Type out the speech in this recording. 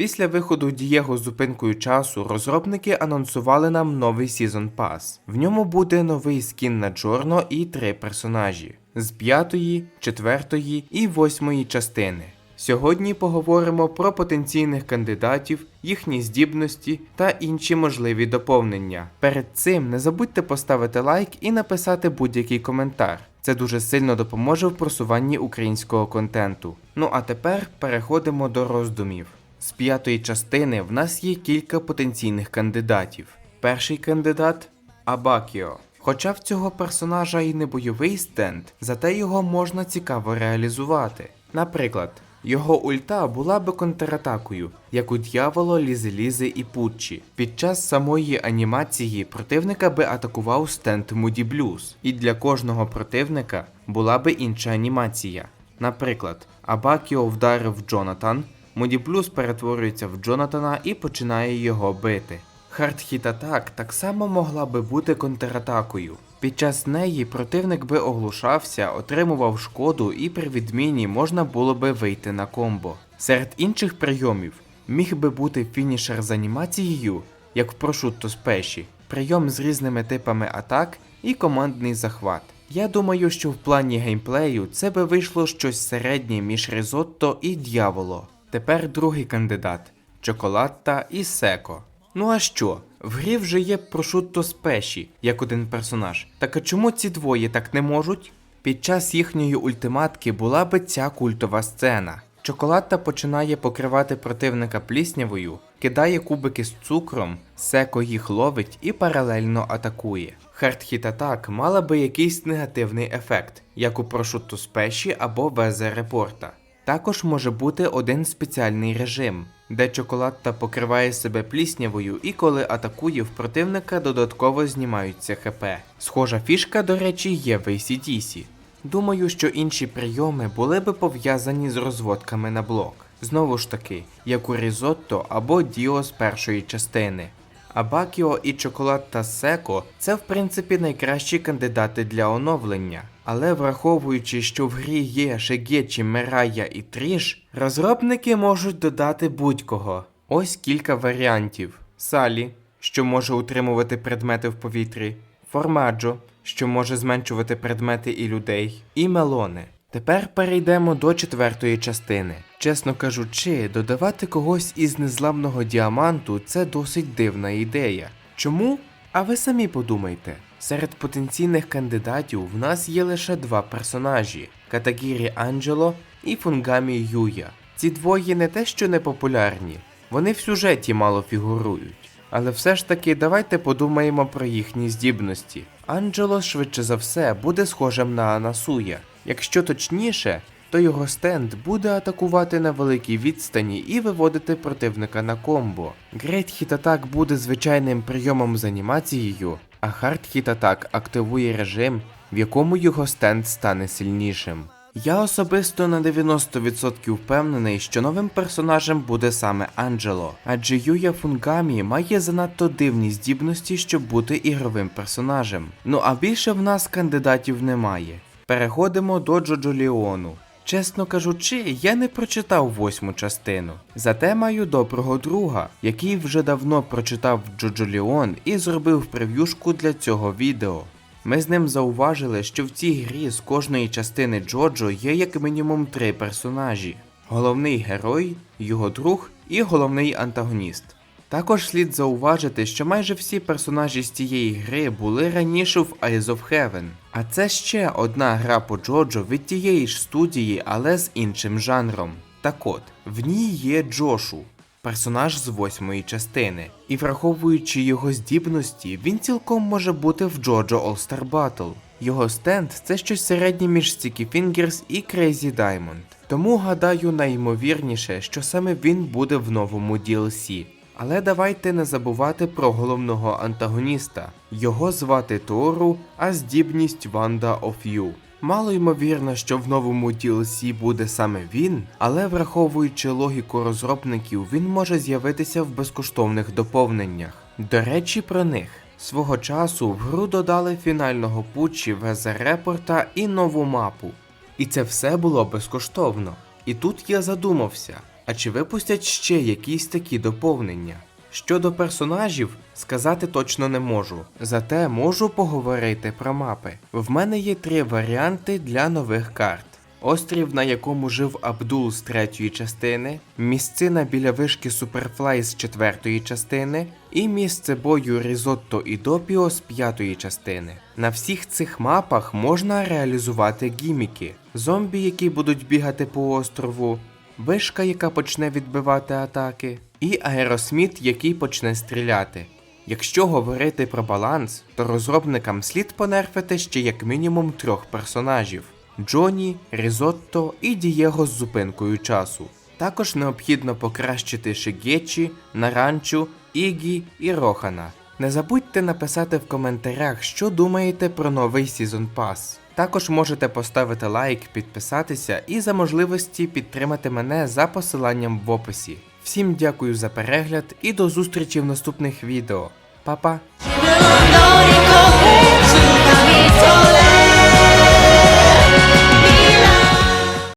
Після виходу Дієго з зупинкою часу розробники анонсували нам новий Season Pass. В ньому буде новий скін на Джорно і три персонажі з п'ятої, четвертої і восьмої частини. Сьогодні поговоримо про потенційних кандидатів, їхні здібності та інші можливі доповнення. Перед цим не забудьте поставити лайк і написати будь-який коментар. Це дуже сильно допоможе в просуванні українського контенту. Ну а тепер переходимо до роздумів. З п'ятої частини в нас є кілька потенційних кандидатів. Перший кандидат Абакіо. Хоча в цього персонажа і не бойовий стенд, зате його можна цікаво реалізувати. Наприклад, його ульта була би контратакою, як у дьяволо, лізи-лізи і путчі. Під час самої анімації противника би атакував стенд Муді Блюз, і для кожного противника була би інша анімація. Наприклад, Абакіо вдарив Джонатан, Муді Блюз перетворюється в Джонатана і починає його бити. Хардхіт атак так само могла би бути контратакою. Під час неї противник би оглушався, отримував шкоду і при відміні можна було би вийти на комбо. Серед інших прийомів міг би бути фінішер з анімацією, як в прошутто спеші, прийом з різними типами атак і командний захват. Я думаю, що в плані геймплею це би вийшло щось середнє між ризотто і дьяволо. Тепер другий кандидат Чоколадта і Секо. Ну а що? В грі вже є прошутто спеші, як один персонаж. Так а чому ці двоє так не можуть? Під час їхньої ультиматки була би ця культова сцена. Чоколадта починає покривати противника пліснявою, кидає кубики з цукром, секо їх ловить і паралельно атакує. Хардхіт атак мала би якийсь негативний ефект, як у прошутто спеші або Везе репорта. Також може бути один спеціальний режим, де чоколадта покриває себе пліснявою і коли атакує в противника додатково знімаються ХП. Схожа фішка, до речі, є в ACDC. Думаю, що інші прийоми були би пов'язані з розводками на блок. Знову ж таки, як у Різотто або Діо з першої частини. Абакіо і Чоколадта Секо це в принципі найкращі кандидати для оновлення. Але враховуючи, що в грі є Шегечі, Мирая і Тріш, розробники можуть додати будь-кого. Ось кілька варіантів: Салі, що може утримувати предмети в повітрі, Формаджо, що може зменшувати предмети і людей, і Мелоне. Тепер перейдемо до четвертої частини. Чесно кажучи, додавати когось із незламного діаманту це досить дивна ідея. Чому? А ви самі подумайте. Серед потенційних кандидатів в нас є лише два персонажі: Катагірі Анджело і Фунгамі Юя. Ці двоє не те, що не популярні, вони в сюжеті мало фігурують. Але все ж таки давайте подумаємо про їхні здібності. Анджело швидше за все буде схожим на Анасуя. Якщо точніше, то його стенд буде атакувати на великій відстані і виводити противника на комбо. Great Hit Attack буде звичайним прийомом з анімацією, а Hard Hit Attack активує режим, в якому його стенд стане сильнішим. Я особисто на 90% впевнений, що новим персонажем буде саме Анджело, адже Юя Фунгамі має занадто дивні здібності, щоб бути ігровим персонажем. Ну а більше в нас кандидатів немає. Переходимо до Джоджо Ліону. Чесно кажучи, я не прочитав восьму частину. Зате маю доброго друга, який вже давно прочитав Джоджо Ліон і зробив прев'юшку для цього відео. Ми з ним зауважили, що в цій грі з кожної частини Джоджо є як мінімум три персонажі: головний герой, його друг і головний антагоніст. Також слід зауважити, що майже всі персонажі з цієї гри були раніше в Eyes of Heaven. А це ще одна гра по Джоджо від тієї ж студії, але з іншим жанром. Так от, в ній є Джошу, персонаж з восьмої частини, і враховуючи його здібності, він цілком може бути в Джоджо All Star Battle. Його стенд це щось середнє між Sticky Fingers і Crazy Diamond. Тому гадаю найімовірніше, що саме він буде в новому DLC. Але давайте не забувати про головного антагоніста. Його звати Тору, а здібність Ванда You. Мало ймовірно, що в новому DLC буде саме він, але враховуючи логіку розробників, він може з'явитися в безкоштовних доповненнях. До речі, про них. Свого часу в гру додали фінального путчі Везе Репорта і нову мапу. І це все було безкоштовно. І тут я задумався. А чи випустять ще якісь такі доповнення? Щодо персонажів, сказати точно не можу, зате можу поговорити про мапи. В мене є три варіанти для нових карт. Острів, на якому жив Абдул з третьої частини, місцина біля вишки Суперфлай з четвертої частини, і місце бою Різотто і Допіо з п'ятої частини. На всіх цих мапах можна реалізувати гіміки, зомбі, які будуть бігати по острову, вишка, яка почне відбивати атаки, і аеросміт, який почне стріляти. Якщо говорити про баланс, то розробникам слід понерфити ще як мінімум трьох персонажів: Джоні, Різотто і Дієго з зупинкою часу. Також необхідно покращити Шигечі, Наранчу, Ігі і Рохана. Не забудьте написати в коментарях, що думаєте про новий Season Pass. Також можете поставити лайк, підписатися і за можливості підтримати мене за посиланням в описі. Всім дякую за перегляд і до зустрічі в наступних відео. Па-па!